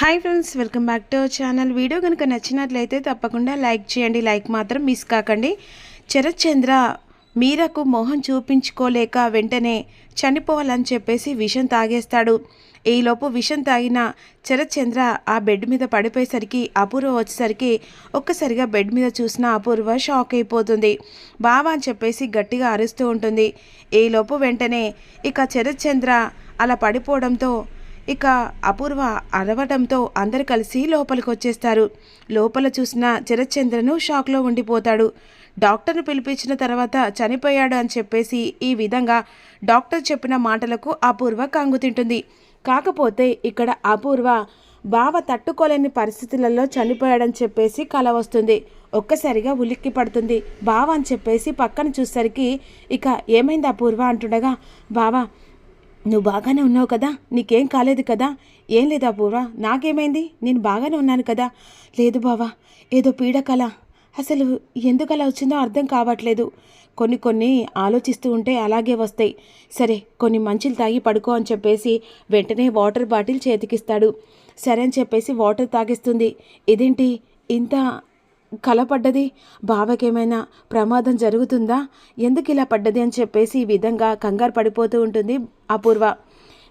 Hi friends welcome back to our channel video కనుక నచ్చినట్లయితే తప్పకుండా లైక్ చేయండి. లైక్ మాత్రం మిస్ కాకండి. చరచంద్ర మీరకు మొహం చూపించుకోలేక వెంటనే చనిపోవాలని చెప్పేసి విషం తాగేస్తాడు. ఈలోపు విషం తాగిన చరచంద్ర చంద్ర ఆ బెడ్ మీద పడిపోయేసరికి అపూర్వ వచ్చేసరికి ఒక్కసారిగా బెడ్ మీద చూసిన అపూర్వ షాక్ అయిపోతుంది. బావా అని చెప్పేసి గట్టిగా అరుస్తూ ఉంటుంది. ఈలోపు వెంటనే ఇక చరచంద్ర చంద్ర అలా పడిపోవడంతో ఇక అపూర్వ అరవడంతో అందరు కలిసి లోపలికి వచ్చేస్తారు. లోపల చూసిన చిరచంద్రను షాక్లో ఉండిపోతాడు. డాక్టర్ను పిలిపించిన తర్వాత చనిపోయాడు అని చెప్పేసి ఈ విధంగా డాక్టర్ చెప్పిన మాటలకు అపూర్వ కంగు తింటుంది. కాకపోతే ఇక్కడ అపూర్వ బావ తట్టుకోలేని పరిస్థితులలో చనిపోయాడని చెప్పేసి కల వస్తుంది. ఒక్కసారిగా ఉలిక్కి పడుతుంది. బావ అని చెప్పేసి పక్కన చూసరికి ఇక ఏమైంది అపూర్వ అంటుండగా బావా నువ్వు బాగానే ఉన్నావు కదా? నీకేం కాలేదు కదా? ఏం లేదా పూర్వ నాకేమైంది? నేను బాగానే ఉన్నాను కదా? లేదు బావా ఏదో పీడకల. అసలు ఎందుకు అలా వచ్చిందో అర్థం కావట్లేదు. కొన్ని కొన్ని ఆలోచిస్తూ ఉంటే అలాగే వస్తాయి. సరే కొన్ని మంచులు తాగి పడుకో అని చెప్పేసి వెంటనే వాటర్ బాటిల్ చేతికిస్తాడు. సరే అని చెప్పేసి వాటర్ తాగిస్తుంది. ఇదేంటి? ఇంత కలపడ్డది? బావకేమైనా ప్రమాదం జరుగుతుందా? ఎందుకు ఇలా పడ్డది అని చెప్పేసి ఈ విధంగా కంగారు పడిపోతూ ఉంటుంది అపూర్వ.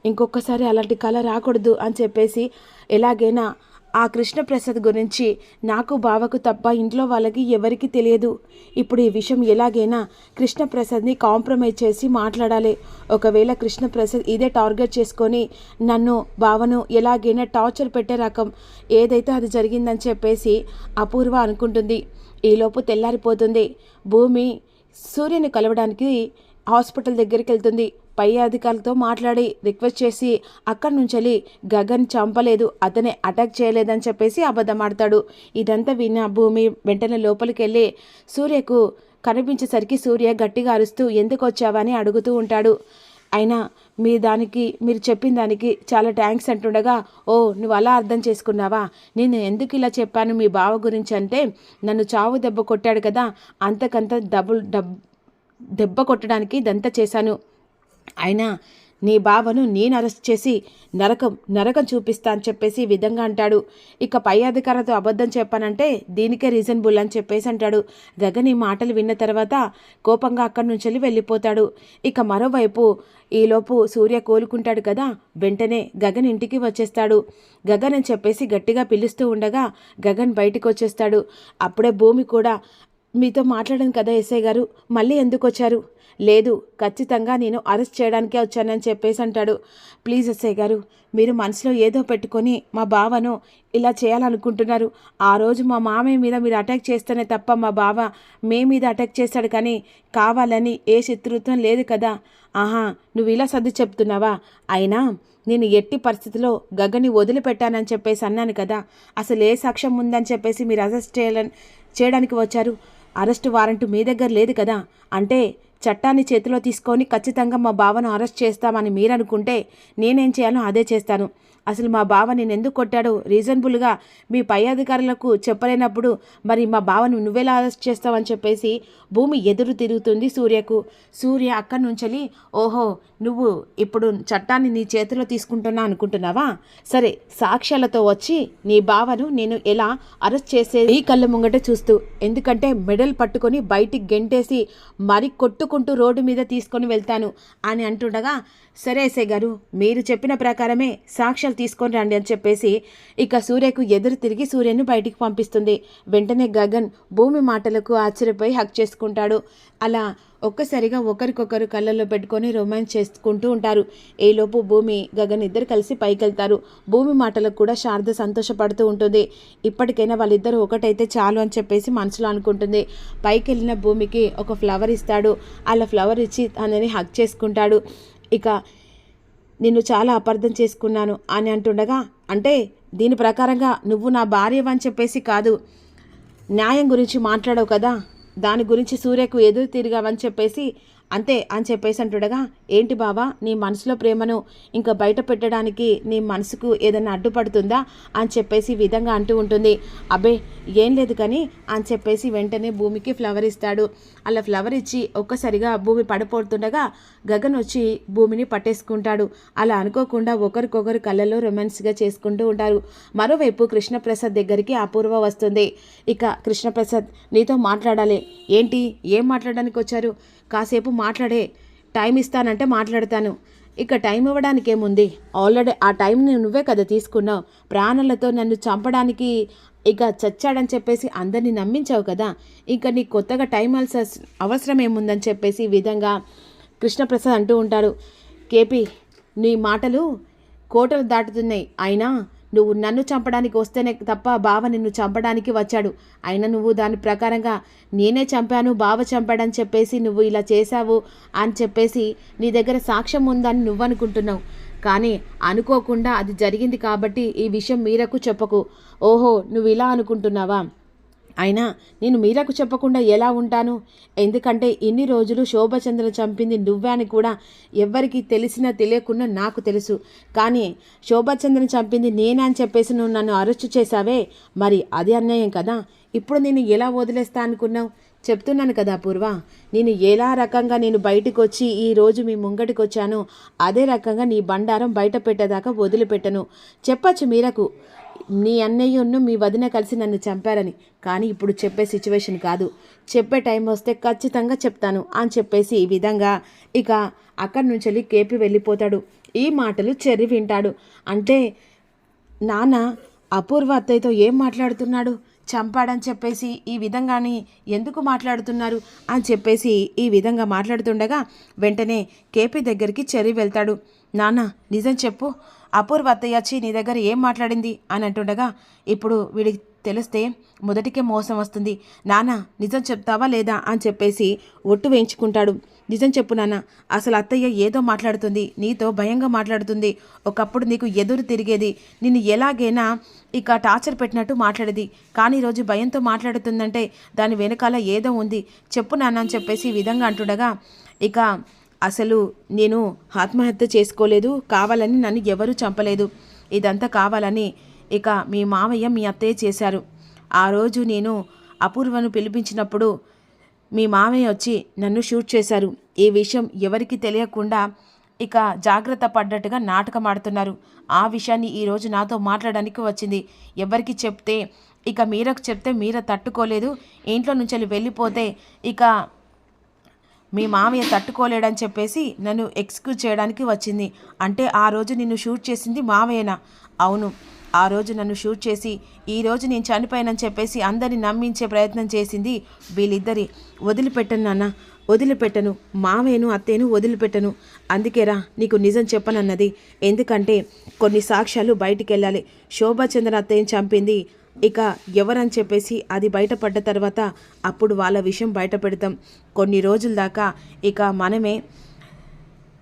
ఇంకొకసారి అలాంటి కళ రాకూడదు అని చెప్పేసి ఎలాగైనా ఆ కృష్ణప్రసాద్ గురించి నాకు బావకు తప్ప ఇంట్లో వాళ్ళకి ఎవరికి తెలియదు. ఇప్పుడు ఈ విషయం ఎలాగైనా కృష్ణప్రసాద్ని కాంప్రమైజ్ చేసి మాట్లాడాలి. ఒకవేళ కృష్ణప్రసాద్ ఇదే టార్గెట్ చేసుకొని నన్ను బావను ఎలాగైనా టార్చర్ పెట్టే రకం ఏదైతే అది జరిగిందని చెప్పేసి అపూర్వ అనుకుంటుంది. ఈలోపు తెల్లారిపోతుంది. భూమి సూర్యుని కలవడానికి హాస్పిటల్ దగ్గరికి వెళ్తుంది పై అధికారులతో మాట్లాడి రిక్వెస్ట్ చేసి అక్కడి నుంచి గగన్ చంపలేదు. అతనే అటాక్ చేయలేదని చెప్పేసి అబద్ధమాడతాడు. ఇదంతా విన్న భూమి వెంటనే లోపలికి వెళ్ళి సూర్యకు కనిపించేసరికి సూర్య గట్టిగా అరుస్తూ ఎందుకు వచ్చావని అడుగుతూ ఉంటాడు. అయినా మీ దానికి మీరు చెప్పిన దానికి చాలా థ్యాంక్స్ అంటుండగా ఓ నువ్వు అలా అర్థం చేసుకున్నావా? నేను ఎందుకు ఇలా చెప్పాను మీ బావ గురించి అంటే నన్ను చావు దెబ్బ కొట్టాడు కదా అంతకంత డబుల్ డబ్ దెబ్బ కొట్టడానికి దంత చేశాను. అయినా నీ బావను నేను అరెస్ట్ చేసి నరకం నరకం చూపిస్తా అని చెప్పేసి ఈ విధంగా అంటాడు. ఇక పై అధికారులతో అబద్ధం చెప్పానంటే దీనికే రీజనబుల్ అని చెప్పేసి అంటాడు. గగన్ ఈ మాటలు విన్న తర్వాత కోపంగా అక్కడి నుంచి వెళ్ళిపోతాడు. ఇక మరోవైపు ఈలోపు సూర్య కోలుకుంటాడు కదా వెంటనే గగన్ ఇంటికి వచ్చేస్తాడు. గగన్ అని చెప్పేసి గట్టిగా పిలుస్తూ ఉండగా గగన్ బయటికి వచ్చేస్తాడు. అప్పుడే భూమి కూడా మీతో మాట్లాడాను కదా ఎస్ఐ గారు మళ్ళీ ఎందుకు వచ్చారు? లేదు ఖచ్చితంగా నేను అరెస్ట్ చేయడానికే వచ్చానని చెప్పేసి అంటాడు. ప్లీజ్ ఎస్ఐ గారు మీరు మనసులో ఏదో పెట్టుకొని మా బావను ఇలా చేయాలనుకుంటున్నారు. ఆ రోజు మా మామయ్య మీద మీరు అటాక్ చేస్తేనే తప్ప మా బావ మే మీద అటాక్ చేశాడు కానీ కావాలని ఏ శత్రుత్వం లేదు కదా. ఆహా నువ్వు ఇలా సర్ది చెప్తున్నావా? అయినా నేను ఎట్టి పరిస్థితిలో గగని వదిలిపెట్టానని చెప్పేసి అన్నాను కదా. అసలు ఏ సాక్ష్యం ఉందని చెప్పేసి మీరు అరెస్ట్ చేయాలని చేయడానికి వచ్చారు? అరెస్ట్ వారెంట్ మీ దగ్గర లేదు కదా. అంటే చట్టాన్ని చేతిలో తీసుకొని ఖచ్చితంగా మా బావను అరెస్ట్ చేస్తామని మీరు అనుకుంటే నేనేం చేయాలో అదే చేస్తాను. అసలు మా బావ నేను ఎందుకు కొట్టాడు? రీజనబుల్గా మీ పై అధికారులకు చెప్పలేనప్పుడు మరి మా బావను నువ్వెలా అరెస్ట్ చేస్తావని చెప్పేసి భూమి ఎదురు తిరుగుతుంది సూర్యకు. సూర్య అక్కడి నుంచి ఓహో నువ్వు ఇప్పుడు చట్టాన్ని నీ చేతిలో తీసుకుంటున్నా అనుకుంటున్నావా? సరే సాక్ష్యాలతో వచ్చి నీ బావను నేను ఎలా అరెస్ట్ చేసేది ఈ కళ్ళ ముంగట చూస్తూ ఎందుకంటే మెడల్ పట్టుకొని బయటికి గెంటేసి మరి కొట్టుకుంటూ రోడ్డు మీద తీసుకొని వెళ్తాను అని అంటుండగా సరే ఎస్ఐ గారు మీరు చెప్పిన ప్రకారమే సాక్ష్యాలు తీసుకొని రండి అని చెప్పేసి ఇక సూర్యకు ఎదురు తిరిగి సూర్యను బయటికి పంపిస్తుంది. వెంటనే గగన్ భూమి మాటలకు ఆశ్చర్యపోయి హక్ చేసుకుంటాడు. అలా ఒక్కసారిగా ఒకరికొకరు కళ్ళల్లో పెట్టుకొని రొమాన్స్ చేసుకుంటూ ఉంటారు. ఈలోపు భూమి గగన్ ఇద్దరు కలిసి పైకి వెళ్తారు భూమి మాటలకు కూడా శారద సంతోషపడుతూ ఉంటుంది. ఇప్పటికైనా వాళ్ళిద్దరూ ఒకటైతే చాలు అని చెప్పేసి మనసులో అనుకుంటుంది. పైకి వెళ్ళిన భూమికి ఒక ఫ్లవర్ ఇస్తాడు. అలా ఫ్లవర్ ఇచ్చి తనని హక్ చేసుకుంటాడు. ఇక నిన్ను చాలా అపార్థం చేసుకున్నాను అని అంటుండగా అంటే దీని ప్రకారంగా నువ్వు నా భార్యవని చెప్పేసి కాదు. న్యాయం గురించి మాట్లాడవు కదా దాని గురించి సూర్యకు ఎదురు తిరిగావని చెప్పేసి అంతే అని చెప్పేసి అంటుండగా ఏంటి బావా నీ మనసులో ప్రేమను ఇంకా బయట పెట్టడానికి నీ మనసుకు ఏదైనా అడ్డుపడుతుందా అని చెప్పేసి ఈ విధంగా అంటూ ఉంటుంది. అబ్బే ఏం లేదు కానీ అని చెప్పేసి వెంటనే భూమికి ఫ్లవర్ ఇస్తాడు. అలా ఫ్లవర్ ఇచ్చి ఒక్కసారిగా భూమి పడిపోతుండగా గగన్ వచ్చి భూమిని పట్టేసుకుంటాడు. అలా అనుకోకుండా ఒకరికొకరు కళ్ళలో రొమాన్స్గా చేసుకుంటూ ఉంటారు. మరోవైపు కృష్ణప్రసాద్ దగ్గరికి అపూర్వ వస్తుంది. ఇక కృష్ణప్రసాద్ నీతో మాట్లాడాలి. ఏంటి? ఏం మాట్లాడడానికి వచ్చారు కాసేపు మాట్లాడే టైం ఇస్తానంటే మాట్లాడతాను. ఇక టైం ఇవ్వడానికి ఏముంది ఆల్రెడీ ఆ టైంని నువ్వే కదా తీసుకున్నావు. ప్రాణాలతో నన్ను చంపడానికి ఇక చచ్చాడని చెప్పేసి అందరినీ నమ్మించావు కదా? ఇక నీకు కొత్తగా టైం అల్స- అవసరం ఏముందని చెప్పేసి ఈ విధంగా కృష్ణప్రసాద్ అంటూ ఉంటారు కేపీ నీ మాటలు కోటలు దాటుతున్నాయి. అయినా నువ్వు నన్ను చంపడానికి వస్తేనే తప్ప బావ నిన్ను చంపడానికి వచ్చాడు. అయినా నువ్వు దాని ప్రకారంగా నేనే చంపాను బావ చంపాడని చెప్పేసి నువ్వు ఇలా చేశావు అని చెప్పేసి నీ దగ్గర సాక్ష్యం ఉందని నువ్వు అనుకుంటున్నావు కానీ అనుకోకుండా అది జరిగింది కాబట్టి ఈ విషయం మీరకు చెప్పకు. ఓహో నువ్వు ఇలా అనుకుంటున్నావా? అయినా నేను మీరకు చెప్పకుండా ఎలా ఉంటాను? ఎందుకంటే ఇన్ని రోజులు శోభచంద్ర చంపింది నువ్వే అని కూడా ఎవ్వరికి తెలిసినా తెలియకుండా నాకు తెలుసు. కానీ శోభచంద్రని చంపింది నేనే అని చెప్పేసి నువ్వు నన్ను అరెస్టు చేశావే? మరి అది అన్యాయం కదా? ఇప్పుడు నేను ఎలా వదిలేస్తా అనుకున్నావు? చెప్తున్నాను కదా పూర్వ. నేను ఎలా రకంగా నేను బయటకు వచ్చి ఈ రోజు మీ ముంగటికి వచ్చాను అదే రకంగా నీ బండారం బయట పెట్టేదాకా వదిలిపెట్టను. చెప్పచ్చు మీరకు. నీ అన్నయ్యను మీ వదిన కలిసి నన్ను చంపారని. కానీ ఇప్పుడు చెప్పే సిచ్యువేషన్ కాదు. చెప్పే టైం వస్తే ఖచ్చితంగా చెప్తాను అని చెప్పేసి ఈ విధంగా ఇక అక్కడి నుంచి వెళ్ళి కేపి వెళ్ళిపోతాడు. ఈ మాటలు చెర్రి వింటాడు. అంటే నాన్న అపూర్వ అత్తయ్యతో ఏం మాట్లాడుతున్నాడు? చంపాడని చెప్పేసి ఈ విధంగాని ఎందుకు మాట్లాడుతున్నారు? అని చెప్పేసి ఈ విధంగా మాట్లాడుతుండగా వెంటనే కేపీ దగ్గరికి చెర్రి వెళ్తాడు. నాన్న నిజం చెప్పు. అపూర్వ అత్తయ్య వచ్చి నీ దగ్గర ఏం మాట్లాడింది? అని అంటుండగా ఇప్పుడు వీడికి తెలిస్తే మొదటికే మోసం వస్తుంది. నాన్న నిజం చెప్తావా లేదా? అని చెప్పేసి ఒట్టు వేయించుకుంటాడు. నిజం చెప్పు నాన్న అసలు అత్తయ్య ఏదో మాట్లాడుతుంది నీతో భయంగా మాట్లాడుతుంది. ఒకప్పుడు నీకు ఎదురు తిరిగేది నిన్ను ఎలాగైనా ఇక టార్చర్ పెట్టినట్టు మాట్లాడేది. కానీ ఈరోజు భయంతో మాట్లాడుతుందంటే దాని వెనకాల ఏదో ఉంది. చెప్పు నాన్న అని చెప్పేసి ఈ విధంగా అంటుండగా ఇక అసలు నేను ఆత్మహత్య చేసుకోలేదు కావాలని నన్ను ఎవరూ చంపలేదు. ఇదంతా కావాలని ఇక మీ మామయ్య మీ అత్తయ్య చేశారు. ఆ రోజు నేను అపూర్వను పిలిపించినప్పుడు మీ మామయ్య వచ్చి నన్ను షూట్ చేశారు. ఈ విషయం ఎవరికి తెలియకుండా ఇక జాగ్రత్త పడ్డట్టుగా నాటకం ఆడుతున్నారు. ఆ విషయాన్ని ఈరోజు నాతో మాట్లాడడానికి వచ్చింది. ఎవరికి చెప్తే ఇక మీరకు చెప్తే మీర తట్టుకోలేదు. ఇంట్లో నుంచి వెళ్ళిపోతే ఇక మీ మామయ్య తట్టుకోలేడని చెప్పేసి నన్ను ఎక్స్క్యూజ్ చేయడానికి వచ్చింది. అంటే ఆ రోజు నిన్ను షూట్ చేసింది మామయ్యనా? అవును. ఆ రోజు నన్ను షూట్ చేసి ఈ రోజు నేను చనిపోయానని చెప్పేసి అందరిని నమ్మించే ప్రయత్నం చేసింది వీళ్ళిద్దరి. వదిలిపెట్టను నాన్న. వదిలిపెట్టను. మామయ్యను అత్తేను వదిలిపెట్టను. అందుకేరా నీకు నిజం చెప్పనన్నది. ఎందుకంటే కొన్ని సాక్ష్యాలు బయటికి వెళ్ళాలి శోభాచంద్ర అత్తయ్యని చంపింది ఇక ఎవరని చెప్పేసి అది బయటపడ్డ తర్వాత అప్పుడు వాళ్ళ విషయం బయట పెడతాం కొన్ని రోజుల దాకా ఇక మనమే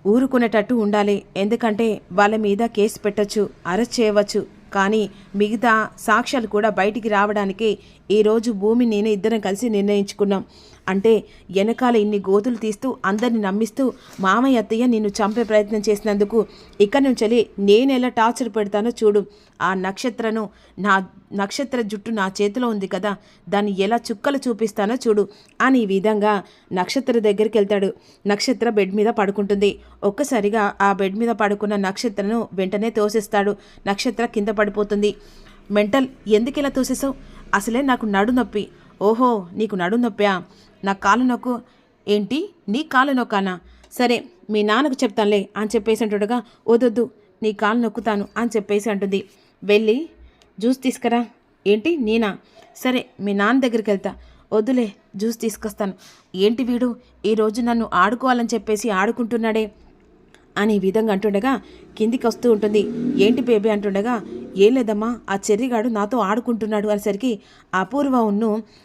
ఊరుకునేటట్టు ఉండాలి. ఎందుకంటే వాళ్ళ మీద కేసు పెట్టచ్చు అరెస్ట్ చేయవచ్చు. కానీ మిగతా సాక్ష్యాలు కూడా బయటికి రావడానికి ఈరోజు భూమి నేను ఇద్దరం కలిసి నిర్ణయించుకున్నాం. అంటే వెనకాల ఇన్ని గోతులు తీస్తూ అందరిని నమ్మిస్తూ మామయ్య అత్తయ్య నిన్ను చంపే ప్రయత్నం చేసినందుకు ఇక్కడి నుంచి నేను ఎలా టార్చర్ పెడతానో చూడు. ఆ నక్షత్రను నా నక్షత్ర జుట్టు నా చేతిలో ఉంది కదా దాన్ని ఎలా చుక్కలు చూపిస్తానో చూడు అని ఈ విధంగా నక్షత్ర దగ్గరికి వెళ్తాడు. నక్షత్ర బెడ్ మీద పడుకుంటుంది. ఒక్కసారిగా ఆ బెడ్ మీద పడుకున్న నక్షత్రను వెంటనే తోసేస్తాడు. నక్షత్ర కింద పడిపోతుంది. మెంటల్ ఎందుకు ఇలా తోసేసావు అసలే నాకు నడు నొప్పి ఓహో నీకు నడు నొప్పా నా కాలు నొక్కు. ఏంటి? నీ కాలు నొక్కానా? సరే మీ నాన్నకు చెప్తానులే అని చెప్పేసి అంటుండగా వదొద్దు నీ కాలు నొక్కుతాను అని చెప్పేసి అంటుంది. వెళ్ళి జ్యూస్ తీసుకురా. ఏంటి? నేనా? సరే మీ నాన్న దగ్గరికి వెళ్తా. వద్దులే జ్యూస్ తీసుకొస్తాను. ఏంటి వీడు? ఈరోజు నన్ను ఆడుకోవాలని చెప్పేసి ఆడుకుంటున్నాడే అని విధంగా అంటుండగా కిందికి వస్తూ ఉంటుంది. ఏంటి బేబీ? అంటుండగా ఏం లేదమ్మా ఆ చెర్రిగాడు నాతో ఆడుకుంటున్నాడు అనేసరికి అపూర్వ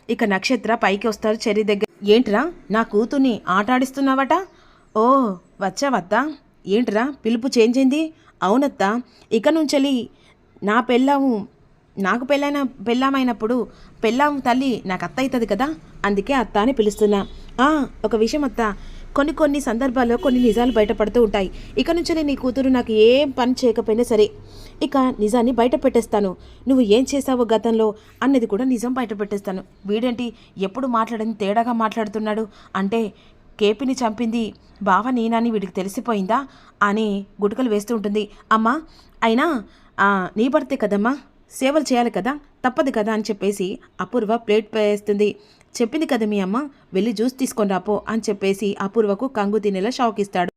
ఇక నక్షత్ర పైకి వస్తారు చెర్రి దగ్గర. ఏంట్రా నా కూతుర్ని ఆట ఆడిస్తున్నావట ఓ వచ్చావత్తా ఏంట్రా పిలుపు చేంజ్ అయింది అవునత్తా ఇక నుంచెలి నా పెళ్ళాము నాకు పెళ్ళైన పెళ్ళామైనప్పుడు పెళ్ళాం తల్లి నాకు అత్త అవుతుంది కదా అందుకే అత్త అని పిలుస్తున్నా. ఒక విషయం అత్త కొన్ని కొన్ని సందర్భాల్లో కొన్ని నిజాలు బయటపడుతూ ఉంటాయి. ఇక నుంచి నీ కూతురు నాకు ఏం పని చేయకపోయినా సరే ఇక నిజాన్ని బయట పెట్టేస్తాను నువ్వు ఏం చేసావో గతంలో అన్నది కూడా నిజం బయట పెట్టేస్తాను వీడేంటి ఎప్పుడు మాట్లాడని తేడాగా మాట్లాడుతున్నాడు? అంటే కేపిని చంపింది బావ నేనని వీడికి తెలిసిపోయిందా? అని గుటకలు వేస్తూ ఉంటుంది. అమ్మా అయినా నీ భర్తే కదమ్మా? సేవలు చేయాలి కదా? తప్పదు కదా? అని చెప్పేసి అపూర్వ ప్లేట్ వేస్తుంది. చెప్పింది కదా మీ అమ్మ? వెళ్ళి జ్యూస్ తీసుకొని రాపో అని చెప్పేసి అపూర్వకు కంగు తినేలా షాక్ ఇస్తాడు.